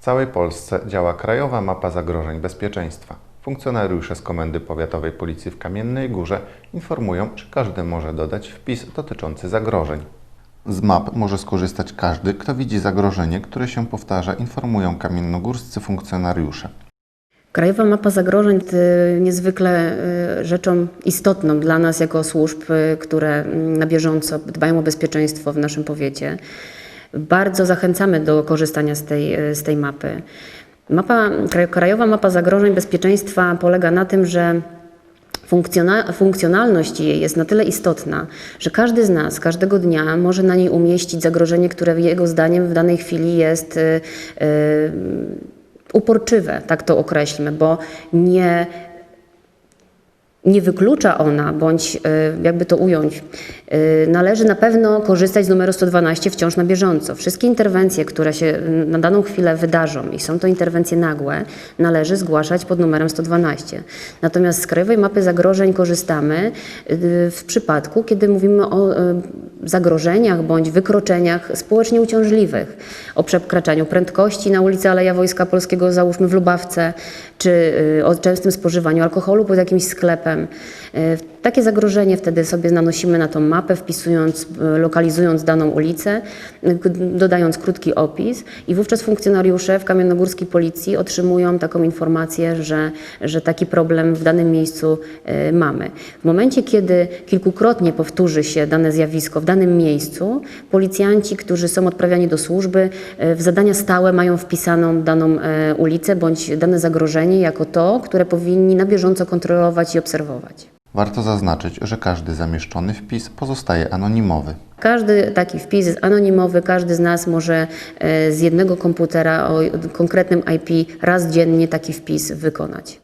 W całej Polsce działa Krajowa Mapa Zagrożeń Bezpieczeństwa. Funkcjonariusze z Komendy Powiatowej Policji w Kamiennej Górze informują, że każdy może dodać wpis dotyczący zagrożeń. Z map może skorzystać każdy, kto widzi zagrożenie, które się powtarza, informują kamiennogórscy funkcjonariusze. Krajowa Mapa Zagrożeń to niezwykle y, rzeczą istotną dla nas jako służb, y, które mm, na bieżąco dbają o bezpieczeństwo w naszym powiecie. Bardzo zachęcamy do korzystania z tej, z tej mapy. Mapa, kraj- Krajowa Mapa Zagrożeń Bezpieczeństwa polega na tym, że Funkcjona- funkcjonalność jej jest na tyle istotna, że każdy z nas każdego dnia może na niej umieścić zagrożenie, które jego zdaniem w danej chwili jest y, y, uporczywe, tak to określmy, bo nie, nie wyklucza ona, bądź y, jakby to ująć, y, należy na pewno korzystać z numeru 112 wciąż na bieżąco. Wszystkie interwencje, które się y, na daną chwilę wydarzą i są to interwencje nagłe, należy zgłaszać pod numerem 112. Natomiast z Krajowej Mapy Zagrożeń korzystamy w przypadku, kiedy mówimy o zagrożeniach bądź wykroczeniach społecznie uciążliwych, o przekraczaniu prędkości na ulicy Aleja Wojska Polskiego, załóżmy w Lubawce, czy o częstym spożywaniu alkoholu pod jakimś sklepem. w Takie zagrożenie wtedy sobie nanosimy na tą mapę, wpisując, y, lokalizując daną ulicę, dodając krótki opis i wówczas funkcjonariusze w Kamiennogórskiej Policji otrzymują taką informację, że, że taki problem w danym miejscu y, mamy. W momencie, kiedy kilkukrotnie powtórzy się dane zjawisko w danym miejscu, policjanci, którzy są odprawiani do służby, y, w zadania stałe mają wpisaną daną ulicę bądź dane zagrożenie jako to, które powinni na bieżąco kontrolować i obserwować. Warto zaznaczyć, że każdy zamieszczony wpis pozostaje anonimowy. Każdy taki wpis jest anonimowy, każdy z nas może e, z jednego komputera o konkretnym IP raz dziennie taki wpis wykonać.